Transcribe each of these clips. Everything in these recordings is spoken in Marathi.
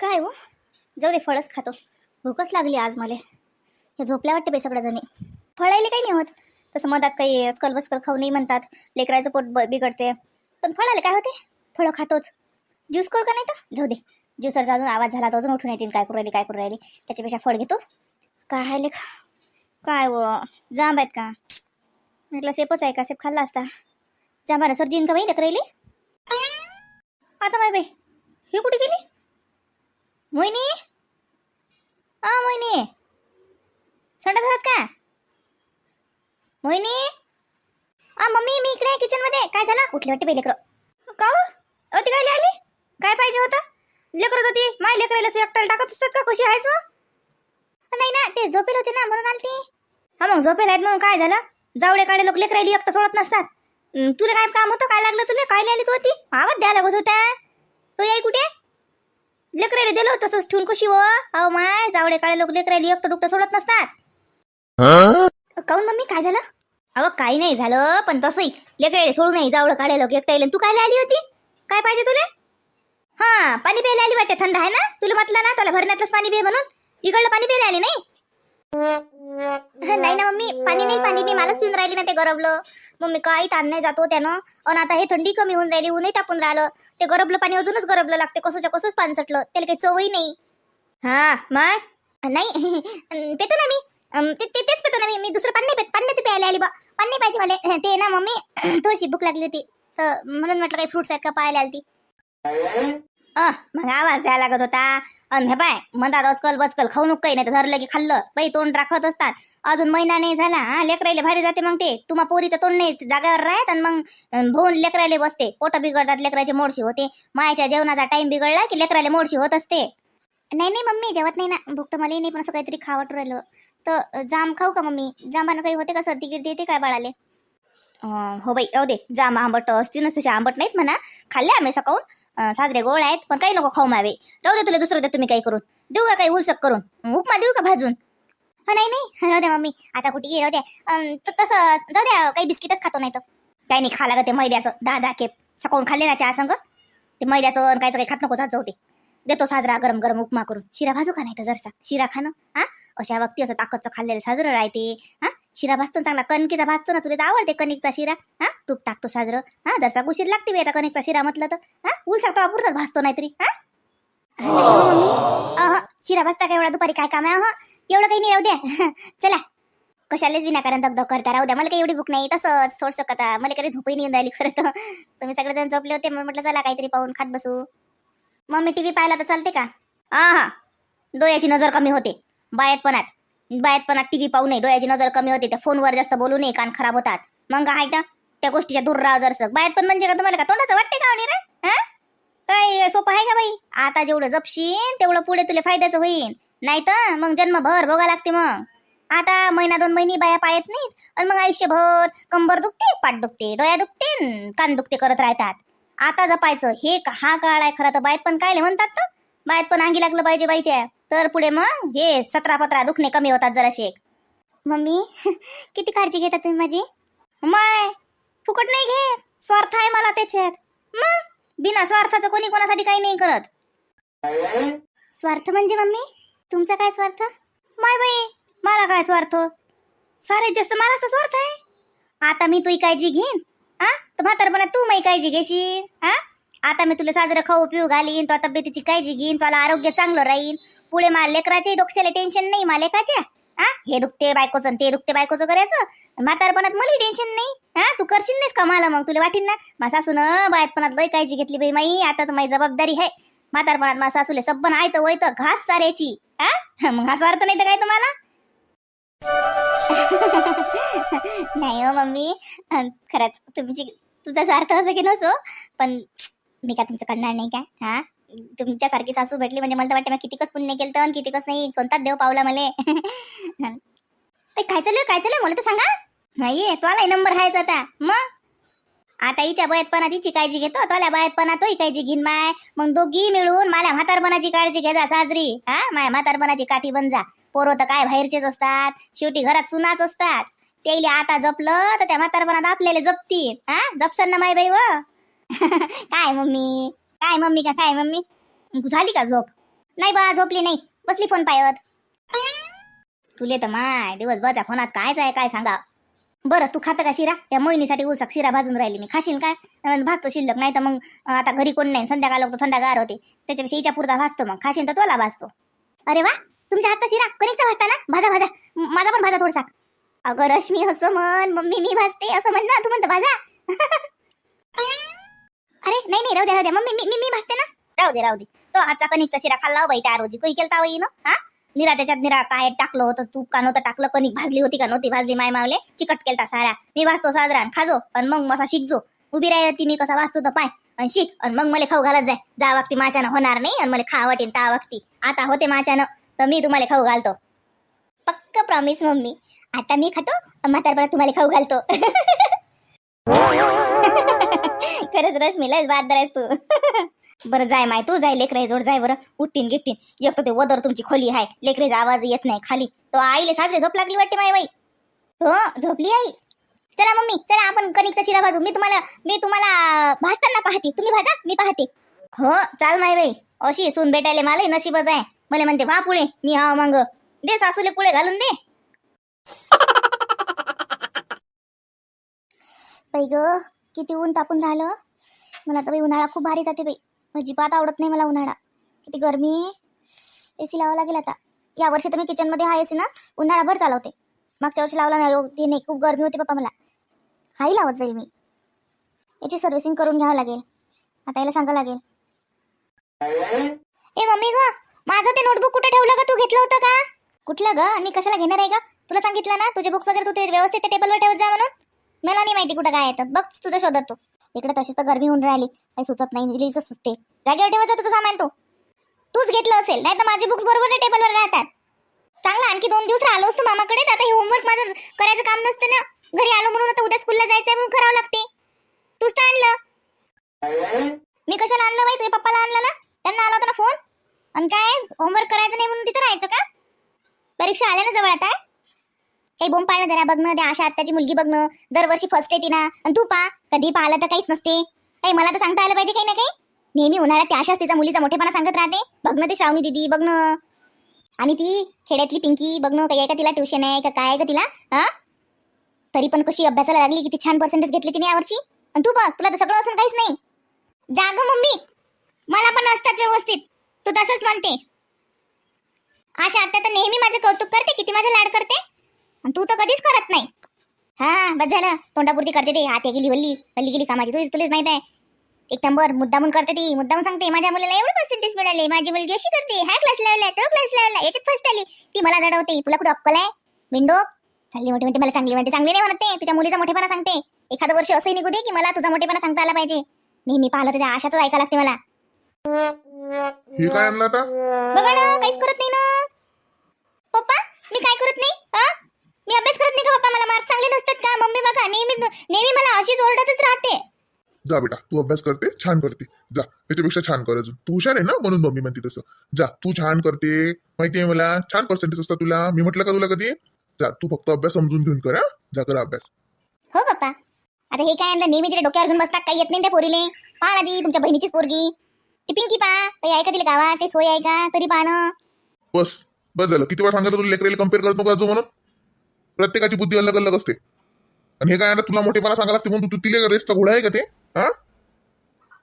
काय हो? जाऊ दे फळच खातो. भूकच लागली आज मला. हे झोपल्या वाटते बाई सगळ्या जणी. फळायला काही नाही होत? तसं मधात काही अचकल बचकल खाऊ नाही म्हणतात. लेकराचं पोट ब- बिघडते. पण फळाले काय होते? फळं खातोच. ज्यूस करू का नाही तर? जाऊ दे. ज्यूसर अजून आवाज झाला तर अजून उठून येतील. काय करू राहिली काय करू राहिली. त्याच्यापेक्षा फळ घेतो. काय लेख? काय व जांब आहेत का? म्हटलं सेपच आहे का? सेप खाल्ला असता. जांबानं सर्दी येईन का बाई लेकर आता माय बाई ही कुठे गेली? मोहिनी? अ मोहिनी. संडास आहात का? मोहिनी? आ मम्मी मी इकडे किचन किचनमध्ये काय झालं? उठले वाटते पहिले करो का हो? अ, ती काय आली काय पाहिजे होतं? लेकरत होती माय लेकरायला एकटाला एकट्याला टाकत असतात का? कशी आहेस हो? नाही ना ते झोपेल होते ना म्हणून आलती. हा मग झोपेल आहेत म्हणून काय झालं? जावडे काढे लोक लेकरायली एकटं सोडत नसतात. तुला काय काम होतं? काय लागलं तुला? काय लिहिली तू होती आवाज द्यायला लागत होता. तो याय कुठे? लेकरायला दिलं तसंच ठेवून कशी व अहो माय जावडे काळे लोक लेकरायली एकटं डुकटं सोडत नसतात. काऊन मम्मी? काय झालं? अहो काही नाही झालं पण तसंही लेकरायला सोडू नाही जावडं काढे लोक एकटा तू काय आली होती? काय पाहिजे तुला? हा पाणी प्यायला आली वाटते थंड आहे ना? तुला म्हटलं ना त्याला भरण्यातलंच पाणी पे म्हणून. इकडलं पाणी प्यायला आली नाही? नाही ना मम्मी पाणी नाही पाणी मी मलाच पिऊन राहिली ना ते गरबलं मम्मी काही ताण नाही जातो त्यानं. आणि आता हे थंडी कमी होऊन राहिली ऊनही तापून राहिलं. ते गरबलं पाणी अजूनच गरबलं लागते कसंच्या कसंच पाणी चटलं. त्याला काही चवही नाही. हा मग? नाही पेतो ना मी. ते तेच पेतो ना मी. मी दुसरं पाणी नाही पेत पाणी नाही प्यायला आली बा. पाणी नाही पाहिजे मला. ते ना मम्मी थोडीशी भूक लागली होती. तर म्हणून म्हटलं काही फ्रुट्स आहेत का पाहायला आली ती अ मग आवाज द्यायला लागत होता. अन हे बाय म्हणतात अचकल बचकल खाऊ नको काही नाही तर धरलं की खाल्लं. बाई तोंड राखत असतात. अजून महिना नाही झाला हा लेकरायले भारी जाते मग ते. तुम्हा पोरीचं तोंड नाही जागेवर राहत आणि मग भोवून लेकरायले बसते. पोट बिघडतात लेकराची मोडशी होते. मायाच्या जेवणाचा टाइम बिघडला की लेकराला मोडशी होत असते. नाही नाही मम्मी जेवत नाही ना. भूक तर मलाही नाही पण असं काहीतरी खावट राहिलं. तर जाम खाऊ का मम्मी? जांबानं काही होते का सर्दी गिर्दी येते काय बाळाले? हो बाई राहू दे. जाम आंबट असतील ना तसे आंबट नाहीत म्हणा. खाल्ले आम्ही सकाळून. साजरे गोळ आहेत पण काही नको खाऊ मावे. राहू दे तुला दुसरं दे तुम्ही काही करून. देऊ का काही उलसक करून? उपमा देऊ का भाजून? हो नाही नाही. राहू द्या मम्मी. आता कुठे ये राहू द्या तसं जाऊ द्या काही बिस्किटच खातो नाही तर. काही नाही खा लागत ते मैद्याचं. दहा दहा केप सकाळून खाल्ले ना त्या संग ते मैद्याचं अन कायचं काही खात नको जात जाऊ दे. देतो साजरा गरम गरम उपमा करून. शिरा भाजू का नाही तर जरसा? शिरा खाणं हा? अशा वक्ती असं ताकदचं खाल्लेलं साजरं राहते हा? शिरा भाजतो ना चांगला. कणकीचा भाजतो ना तुला तर आवडते कणिकचा शिरा. हा? तूप टाकतो साजरं. हा? जरसा उशीर लागते बी आता कणिकचा शिरा म्हटलं तर. हा? ऊल सांगतो अपुरताच भाजतो नाहीतरी. हा? अरे हो मम्मी. शिरा भाजता काय एवढा दुपारी काय काम आहे? एवढं काही नाही राहू द्या. चला. कशालेच विनाकारण दगदग करता राहू द्या. मला काही एवढी भूक नाही तसंच थोडंसं कथा मला काही झोपही नाही येऊन राहिली खरं तर. तुम्ही सगळेजण झोपले होते मग म्हटलं चला काहीतरी पाहून खात बसू. मम्मी टीव्ही पाहिला तर चालते का? हा हा डोळ्याची नजर कमी होते. बायतपणात बायतपणात टीव्ही पाहू नये. डोळ्याची नजर कमी होते. त्या फोनवर जास्त बोलू नये. कान खराब होतात. मग काय तर त्या गोष्टीच्या दूर राहा जरसं. बायतपण म्हणजे का तुम्हाला का? तोंडाचं वाटते का रे हा? काय सोपं आहे का बाई? आता जेवढं जपशीन तेवढं पुढे तुला फायद्याचं होईन. नाही तर मग जन्मभर भोगा लागते मग. आता महिना दोन महिने बाया पायत नाहीत. आणि मग आयुष्यभर कंबर दुखते पाठ दुखते डोळ्या दुखते कान दुखते करत राहतात. आता जपायचं. हे का- हा काळ आहे खरं तर बायत पण काय म्हणतात तर? बायत पण अंगी लागलं पाहिजे बाईच्या. तर पुढे मग हे सतरा पत्रा दुखणे कमी होतात जराशे मम्मी किती काळजी घेता तुम्ही माझी? माय फुकट नाही घेत. स्वार्थ आहे मला त्याच्यात. मग? बिना स्वार्थाचं कोणी कोणासाठी काही नाही करत. स्वार्थ म्हणजे मम्मी? तुमचा काय स्वार्थ? माय बाई मला काय स्वार्थ? सारे जास्त मलाच तर स्वार्थ आहे. आता मी तुही काळजी घेईन हा? तर म्हातारपणात तू माही काळजी घेशील हा? आता मी तुला साजरं खाऊ पिऊ घालीन तुला तब्येतीची काळजी घेईन तुला आरोग्य चांगलं राहील पुढे मा लेकराचे डोक्याला टेन्शन नाही मा लेकाच्या हा? हे दुखते बायकोचं आणि ते दुखते बायकोचं करायचं? म्हातारपणात मला टेन्शन नाही. हा? तू करशील नाहीस का मला मग? तुला वाटीन ना? मा सासून बायतपणात लय काळजी घेतली बाई माई. आता तर माझी जबाबदारी आहे. म्हातारपणात मा सासूले सब्बन आयतं वयत घास चाऱ्याची. हा? मग हा अर्थ नाही तर काय तुम्हाला? नाही हो मम्मी. खरंच तुमची तुझा स्वार्थ असं की नसो. पण मी काय तुमचं करणार नाही काय हा? तुमच्यासारखी सासू भेटली म्हणजे मला तर वाटतं मी कितीकच पुण्य केलं तर कितीकच नाही कोणताच देव पावला मले. काय चालू काय चालू मला तर सांगा. नाही आलाय नंबर हायच आता. मग? आता हिच्या बयतपणात हिची काळजी घेतो तुला बयतपणात तोही काळजी घेईन माय. मग दोघी मिळून मला म्हातारपणाची काळजी घे जा साजरी. हा? माय म्हातारपणाची काठी बन जा. पोरं तर काय बाहेरचेच असतात शेवटी घरात सुनाच असतात. त्याला आता जपलं तर त्या म्हातारपणात आपल्याला जपतील. हा? जपसन ना माय बाई व. काय मम्मी? काय मम्मी का काय मम्मी? झाली का झोप? नाही बा झोपली नाही. बसली फोन पायत. तुले तर माय दिवसभर त्या फोनात कायच आहे काय सांगा बरं तू खातं का शिरा? त्या मोहिनीसाठी उलसाक शिरा भाजून राहिली मी. खाशील काय अन् भाजतो शिल्लक नाही तर मग आता घरी कोण नाही संध्याकाळ लोक थंडागार होते. त्याच्यापेक्षा हिच्या पुरता भाजतो मग. खाशील तर तुला भाजतो. अरे वा तुमच्या हातचा शिरा? कणिकचा भाजता ना? भाजा भाजा. माझा पण भाजा थोडसा. अगं रश्मी असं म्हण मम्मी मी भाजते असं म्हण ना. तू म्हणतो भाजा. अरे नाही नाही राहू दे राहू दे. मम्मी मी मी मी भाजते ना. राहू दे राहू दे. तो आजचा कणिकचा शिरा खाल्ला हो बाई त्या रोजी. काही केलता बाई ना? हा? निरा त्याच्यात निरा काय टाकलं होतं तूप का नव्हतं टाकलं कणिक भाजली होती का नव्हती भाजली माय मावले? चिकट केलता सारा. मी भाजतो साजरान खाजो पण मग मसा शिकजो. उभी राहती मी कसा वाचतो तर पाय. आणि शिक आणि मग मला खाऊ घालत जाय. जा वक्ती माझ्यानं होणार नाही आणि मला खा वाटेन त्या वक्ती. आता होते माझ्यानं तर मी तुम्हाला खाऊ घालतो. पक्क प्रॉमिस मम्मी. आता मी खातो म्हातारपणा तुम्हाला खाऊ घालतो. खरंच रश्मी लयच बाद आहेस तू. बरं जाय माय तू जाय लेकरे जोड जाय बरं. उठतीन गिट्टीन. एक तर ते वदर तुमची खोली आहे लेकरेचा आवाज येत नाही खाली. तो आईले साजरे झोप लागली वाटते माय बाई. हो झोपली आई? चला मम्मी चला आपण कणिकचा शिरा भाजू. मी तुम्हाला मी तुम्हाला भाजताना पाहते. तुम्ही भाजा मी पाहते. हो चाल माय बाई. अशी सून भेटायला मला नशीबच आहे. मला म्हणते वा पुढे मी हा मग. दे सासूले पुढे घालून दे. बाई ग. किती ऊन तापून राहिलं? मला तर बाई उन्हाळा खूप भारी जाते बाई. अजिबात आवडत नाही मला उन्हाळा. किती गरमी. ए सी लावावं लागेल आता. या वर्षी तर मी किचनमध्ये हा ए सी ना उन्हाळाभर चालवते. मागच्या वर्षी लावला नाही ते नाही खूप गरमी होती पप्पा मला. हाही लावत जाईल मी. याची सर्व्हिसिंग करून घ्यावं लागेल. आता याला सांगावं लागेल. ए मम्मी ग माझं ते नोटबुक कुठे ठेवलं का तू घेतलं होतं का? कुठलं ग? मी कशाला घेणार आहे का तुला सांगितलं ना तुझे बुक्स वगैरे तू ते व्यवस्थित त्या टेबलवर ठेवत जा म्हणून. मला नाही माहिती कुठं काय येतं बघ तुझं शोधत तू. इकडे तशीच तर गरमी होऊन राहिली. काही सुचत नाही दिलीच सुचते. जागेवर ठेवायचं तुझं सामान तो. तूच घेतलं असेल नाही तर माझे बुक्स बरोबर टेबलवर राहतात. चांगला आणखी दोन दिवस राहिलो असतो मामाकडे आता हे होमवर्क माझं करायचं काम नसतं ना. घरी आलो म्हणून आता उद्या स्कूलला जायचं म्हणून करावं लागते. तूच तर आणलं. मी कशाला आणलं बाई? तुझ्या पप्पाला आणलं ना? त्यांना आला होता ना फोन आणि काय? होमवर्क करायचं नाही म्हणून तिथं राहायचं का? परीक्षा आल्या ना जवळ आता? काही बोंब पाळणं जरा बघणं त्या आशा आत्ताची मुलगी बघणं. दरवर्षी फर्स्ट येते ना. आणि तू पा कधी पाहिलं तर काहीच नसते. काही मला तर सांगता आलं पाहिजे काही ना काही. नेहमी उन्हाळ्यात त्या आशाच तिचा मुलीचा मोठेपणा सांगत राहते. बघणं ते श्रावणी दिदी बघणं. आणि ती खेड्यातली पिंकी बघणं काही आहे का तिला ट्युशन आहे का काय का तिला? हा तरी पण कशी अभ्यासाला लागली किती छान पर्सेंटेज घेतले तिने यावर्षी आणि तू बघ तुला तर सगळं असून काहीच नाही. जाग मम्मी. मला पण असतात व्यवस्थित. तू तसंच म्हणते. आशा आता तर नेहमी माझं कौतुक करते किती माझं लाड करते. आणि तू तर कधीच करत नाही. हा बस झालं. तोंडापुरती करते ते. हात गेली वल्ली. वल्ली गेली कामाची. तुझी तुलाच माहीत आहे. एक नंबर. मुद्दामून करते ती. मुद्दामून सांगते. माझ्या मुलीला एवढे पर्सेंटेज मिळाले. माझी मुलगी अशी करते. हा क्लास लावला तो क्लास लावला याच्यात फर्स्ट आली. ती मला जडवते. तुला कुठे अक्कल आहे? विंडो? चांगली मोठी म्हणते. मला चांगली म्हणते. चांगली नाही म्हणते तिच्या मुलीचा मोठेपणा सांगते. एखादं वर्ष असंही निघू दे की मला तुझा मोठेपणा सांगता आला पाहिजे. नेहमी पाहिलं तर त्या आशाच ऐका लागते मला. हे काय आणलं आता? बघा ना काहीच करत नाही ना. पप्पा मी काय करत नाही? हा मी अभ्यास करत नाही का पप्पा मला मार्क चांगले नसतात का? मम्मी बघा नेहमी नेहमी मला अशीच ओरडतच राहते. जा बेटा तू अभ्यास करते छान करते. जा त्याच्यापेक्षा छान कर अजून. तू हुशार आहे ना? म्हणून मम्मी म्हणते तसं. जा तू छान करते. माहिती आहे मला? छान पर्सेंटेज असतात तुला. मी म्हटलं का तुला कधी? जा तू फक्त अभ्यास समजून घेऊन कर हा. जा कर अभ्यास. हो पप्पा आता हे काय आणलं नेहमी तिला डोक्यावर घेऊन बसतात? काही येत नाही त्या पोरीले. पहा ती तुमच्या बहिणीचीच पोरगी. ती पिंकी पा. काही आहे का तिला गावात? ते सोय आहे का? तरी पाहणं बस बस झालं. किती वेळा सांगितलं तुला लेकरेला कंपेअर करत नको जो म्हणून? प्रत्येकाची बुद्धी अलग अलग असते. आणि हे काय आता तुला मोठेपणा सांगा लागते म्हणून तू तिला रेसचा घोडा आहे का ते? हा?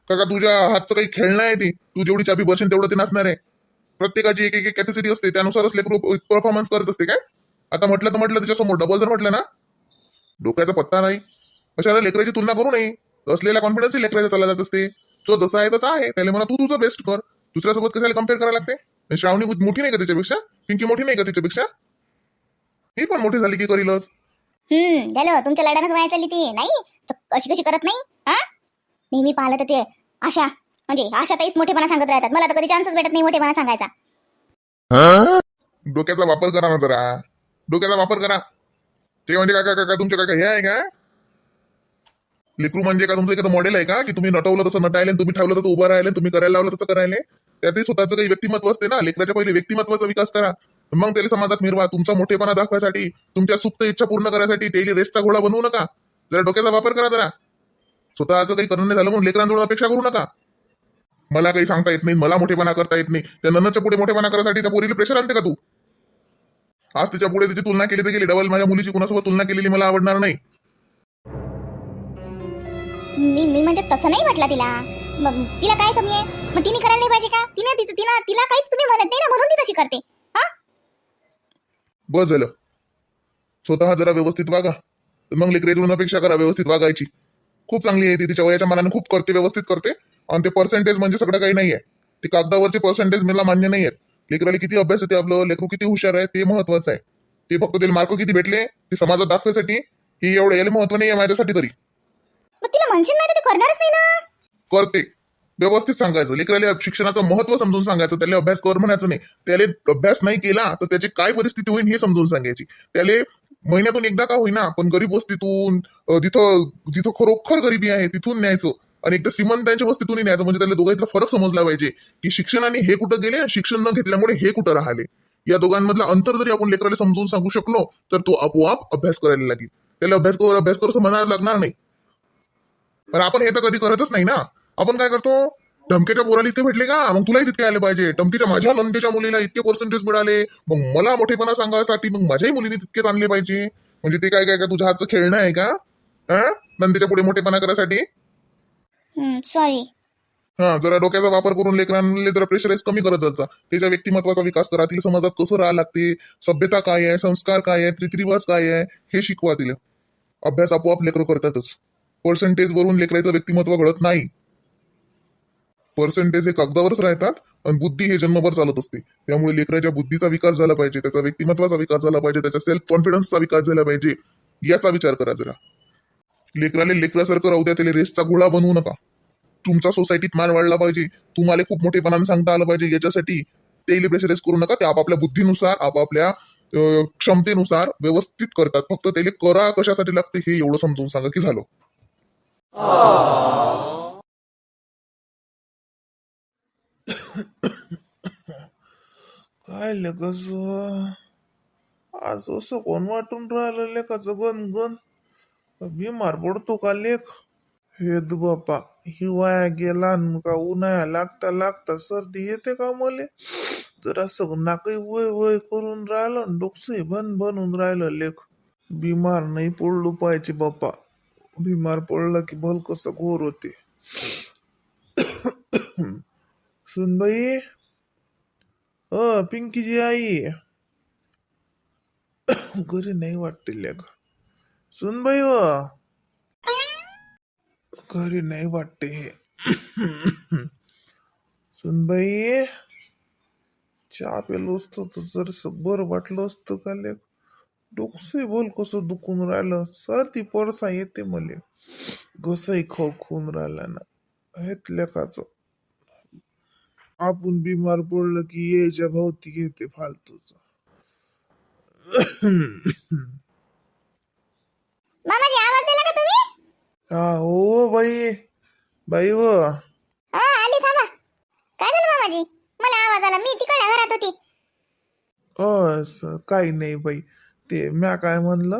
का तुझ्या हातचं काही खेळणं आहे ते? तू जेवढी चाबी बसेल तेवढं ते नसणार आहे. प्रत्येकाची एक एक कॅपॅसिटी असते त्यानुसारच लेकरू परफॉर्मन्स करत असते काय? आता म्हटलं तर म्हटलं त्याच्यासमोर डबल जर म्हटलं ना डोक्याचा पत्ता नाही. अशा लेकराची तुलना करू नये? असलेला कॉन्फिडन्स लेकराच्या चालला जात असते. जो जसा आहे तसा आहे. त्याला म्हणा तू तुझं बेस्ट कर. दुसऱ्यासोबत कशाला कंपेअर करायला लागते? श्रावणी मोठी नाही का त्याच्यापेक्षा पिंकी मोठी नाही का त्याच्यापेक्षा ही पण मोठी झाली की करीलच. हम्म झालं तुमच्या लढ्यानंच वाया चालली ती नाही? तर अशी कशी करत नाही? हा? नेहमी पाहिलं तर ते आशा. म्हणजे आशा ताईच मोठेपणा सांगत राहतात. मला तर कधी चान्सच भेटत नाही मोठेपणा सांगायचा. डोक्याचा वापर करा ना जरा. डोक्याचा वापर करा. ते म्हणजे काय तुमच्या काय काय? हे आहे का? लेकरू म्हणजे का? तुमचं एखादं मॉडेल आहे का? की तुम्ही नटवलं तसं नटायले तुम्ही ठेवलं तसं उभं राहिले तुम्ही करायला लावलं तसं करायले? त्याचंही स्वतःचं काही व्यक्तिमत्व असते ना? लेकराच्या पहिले व्यक्तिमत्वाचा विकास करा. मग त्याला समाजात मिरवा तुमचा मोठेपणा दाखवायसाठी तुमच्या सुप्त इच्छा पूर्ण करायसाठी त्याला रेसचा घोडा बनवू नका. जरा डोक्याचा वापर करा जरा. स्वतःचं काही करणं नाही झालं म्हणून लेकरांजवळ अपेक्षा करू नका. मला काही सांगता येत नाही मला मोठेपणा करता येत नाही. त्या नन्नच्या पुढे मोठेपणा करायसाठी त्या पोरीला प्रेशर आणते का तू? आज तिच्या पुढे तिची तुलना केली तर गेली. डबल माझ्या मुलीची कुणासोबत तुलना केलेली मला आवडणार नाही. मी मी म्हणजे तसं नाही म्हटलं तिला. मग तिला काय कमी आहे? मग तिने करायला नाही पाहिजे का? तिने तिला तिला काहीच तुम्ही म्हणत नाही ना म्हणून ती तशी करते. बस झालं. स्वतः जरा व्यवस्थित वागा. मग लेकरेजून अपेक्षा करा व्यवस्थित वागायची. खूप चांगली आहे ती तिच्या वयाच्या मानाने खूप करते व्यवस्थित करते. आणि ते पर्सेंटेज म्हणजे सगळं काही नाही आहे ते कागदावरचे पर्सेंटेज मला मान्य नाही आहेत लेकराला किती अभ्यास येते आपलं लेकरू किती हुशार आहे ते महत्वाचं आहे. ते फक्त त्याला मार्क किती भेटले ते समाजात दाखवायसाठी हे एवढं याला महत्त्व नाही आहे माझ्यासाठी तरी. तिला म्हणशील नाही तर ते करणारच नाही ना? करते. व्यवस्थित सांगायचं. लेकराला शिक्षणाचं महत्त्व समजून सांगायचं. त्याला अभ्यास कर म्हणायचं नाही. त्याला अभ्यास नाही केला तर त्याची काय परिस्थिती होईल हे समजून सांगायची. त्याला महिन्यातून एकदा का होईना पण गरीब वस्तीतून जिथं जिथं खरोखर गरिबी आहे तिथून न्यायचं. आणि एकदा श्रीमंतांच्या वस्तीतूनही न्यायचं. म्हणजे त्याला दोघांतला फरक समजला पाहिजे की शिक्षणाने हे कुठं गेले शिक्षण न घेतल्यामुळे हे कुठं राहिले. या दोघांमधलं अंतर जरी आपण लेकराला समजून सांगू शकलो तर तो आपोआप अभ्यास करायला लागेल. त्याला अभ्यास कर अभ्यास कर म्हणायला लागणार नाही. पण आपण हे तर कधी करतच नाही ना. आपण काय करतो? धमक्याच्या पोराला इतके भेटले का? मग तुलाही तितके आले पाहिजे. धमकीच्या माझ्या नंदेच्या मुलीला इतके पर्सेंटेज मिळाले. मग मला मोठेपणा सांगायसाठी मग माझ्याही मुलीने तितकेच आणले पाहिजे. म्हणजे ते काय काय काय? तुझ्या हातचं खेळणं आहे का? हा नंदेच्या पुढे मोठेपणा करायसाठी? सॉरी हा जरा डोक्याचा वापर करून लेकरांना जरा प्रेशराईज कमी करत जायचा त्याच्या व्यक्तिमत्वाचा विकास करा. तिला समाजात कसं राहावं लागते? सभ्यता काय आहे? संस्कार काय आहे? रीतिरिवाज काय आहे? हे शिकवा तिला. अभ्यास आपोआप लेकरं करतातच. पर्सेंटेज वरून लेकराचं व्यक्तिमत्व घडत नाही. पर्सेंटेज हे कागदावरच राहतात आणि बुद्धी हे जन्मभर चालत असते. त्यामुळे लेकराच्या बुद्धीचा विकास झाला पाहिजे त्याचा व्यक्तिमत्वाचा विकास झाला पाहिजे त्याचा सेल्फ कॉन्फिडन्सचा विकास झाला पाहिजे याचा विचार करा जरा. लेकराले लेकरासारखं राहू द्या त्याला रेसचा गोळा बनवू नका. तुमचा सोसायटीत मान वाढला पाहिजे तुम्हाला खूप मोठेपणाने सांगता आलं पाहिजे याच्यासाठी ते प्रेशराईज करू नका ते आपापल्या बुद्धीनुसार आपापल्या क्षमतेनुसार व्यवस्थित करतात. फक्त त्याला करा कशासाठी लागते हे एवढं समजून सांगा की झालं. काय लेकस आज असं कोण वाटून राहिलं लेखाचं गण गण बीमार पडतो का लेख? हे दु बापा हिवाळ्या गेला का उन्हाळ्या लागता लागता सर्दी येते का मले? जरा सगळं नाकही वय वय करून राहिलं डोकसही बन बनून राहिलं लेख. बिमार नाही पडलो पाहिजे बापा. बिमार पडलं की भल कसं घोर होते. सुनबाई? अ पिंकीची आई. घरी नाही वाटते लेग सुनबाई हो. अ घरी नाही वाटते हे. सुनबाई चहा पेलो असतो तर जर बरं वाटलं असतं का लेग डोकसंही बोल कसं दुखून राहिलं. सर ती परसा येते मले. घसही खवखून राहिला ना. हेच लेखाचं आपण बिमार पडलं की यायच्या भोवती येते फालतूच. मामाजी आवाज दिला का तुम्ही? हा हो बाई बाई हो. हा आली थांबा. काय झालं मामाजी? मला आवाज आला मी तिकडल्या घरात होती. असं काही नाही बाई. ते म्या काय म्हणलं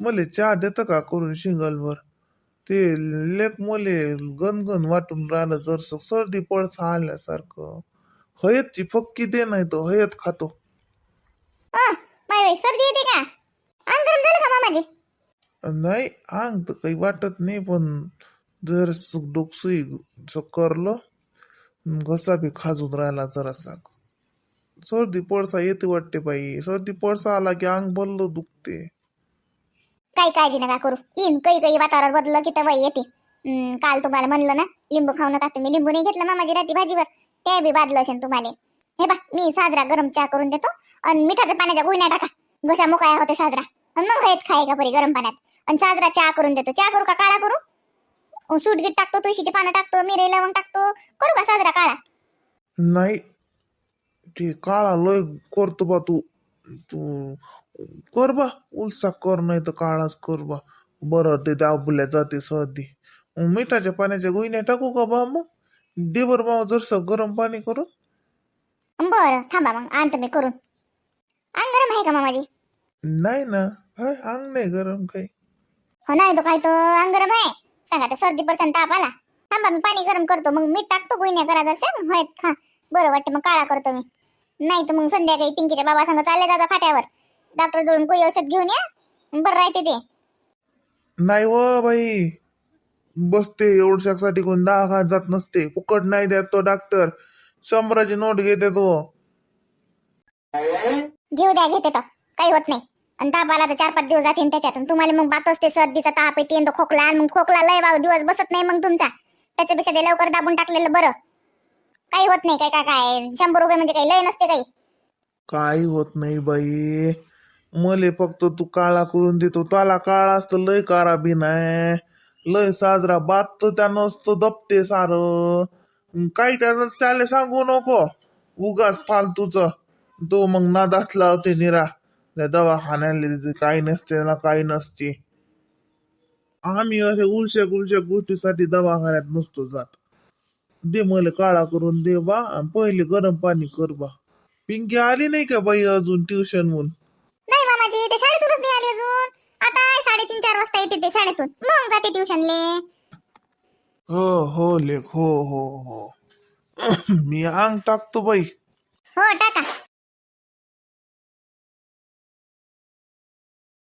मले चहा देतं का करून शिंगलवर ते लेक मले गणगण वाटून राहिलं जर सर्दी पडसा आल्यासारखं. हयतची फक्की दे नाही तर हयत खातो. अं, बाई बाई सर्दी येते का? अंग गरम झालं का मामाजी? नाही अंग तर काही वाटत नाही पण जर डोकसुई करलं घसा बी खाजून राहिला जरासा. सर्दी पडसा येते वाटते बाई. सर्दी पडसा आला की अंग भरलं दुखते. काही काळजी नका करू. येईन काही काही वातावरण बदललं की तेव्हा येते. काल तुम्हाला म्हणलं ना लिंबू खाऊ नका तुम्ही. लिंबू नाही घेतलं मामाजी रात्री भाजीवर. ते बी बादलं असेल तुम्हाला. हे बा मी साजरा गरम चहा करून देतो आणि मिठाच्या पाण्याच्या गुळण्या टाका. घसा मुकाया होते साजरा. आणि मग हेच खाय का परी गरम पाण्यात. आणि साजरा चहा करून देतो. चहा करू का काळा करू? सूट गीत टाकतो तुळशीची पानं टाकतो मिरे लवंग टाकतो. करू का साजरा काळा? नाही ते काळा लय करतो बा तू. तू कर बा उलसा कर नाही तर काळाच कर बा. बरं ते दाबल्या जाते सर्दी मिठाच्या पाण्याच्या गुईने टाकू का बा मग? दे बरं बा जरसं गरम पाणी करून. बरं थांबा मग आणतो मी करून. अंग गरम आहे का मामाजी? नाही ना काय अंग नाही गरम काही. हो नाही तो काय तो अंग गरम आहे. सांगा तर सर्दी पर्यंत ताप आला. थांबा मी पाणी गरम करतो. मग मीठ टाकतो गुईण्या करा जर होय खा. बरं वाटतं मग काळा करतो मी. नाही तर मग संध्याकाळी पिंकीच्या बाबा सांग चालले जाता फाट्यावर. डॉक्टर जवळून कोई औषध घेऊन या. बरं राहते ते. नाही व बाई. बसते एवढ्यासाठी कोण दहा जात नसते. फुकट नाही देत तो डॉक्टर. शंभराची नोट घेते तो. घेऊ द्या घेते तर काही होत नाही. आणि ताप आला तर चार पाच दिवस जातील त्याच्यातून तुम्हाला मग बात असते सर्दीचा ताप येते आणि तो खोकला आणि मग खोकला लय वाव दिवस बसत नाही मग तुमचा. त्याच्यापेक्षा ते लवकर दाबून टाकलेलं बरं. काही होत नाही काय काय काय. शंभर रुपये म्हणजे काही लय नसते काही. काही होत नाही बाई. मले फक्त तू काळा करून देतो. त्याला काळा असतं लय कारा बी नाही लय साजरा बात तर त्या नसतं दबते सार. काही त्याचं त्याला सांगू नको. उगाच फालतूच. तो मग नादास लावते निरा. त्या दवाखान्याला काही नसते ना काही नसते. आम्ही असे उलशा गुलशा गोष्टीसाठी दवाखान्यात नसतो जात. दे मला काळा करून दे बा. पहिले गरम पाणी कर बा. पिंकी आली नाही का बाई अजून ट्युशन म्हणून मामाजी ते शाळेतूनच नाही आले अजून. आता साडेतीन चार वाजता येते ते शाळेतून. मग जाते ट्युशनले. हो हो लेख हो हो हो. मी अंग टाकतो बाई. हो टाका.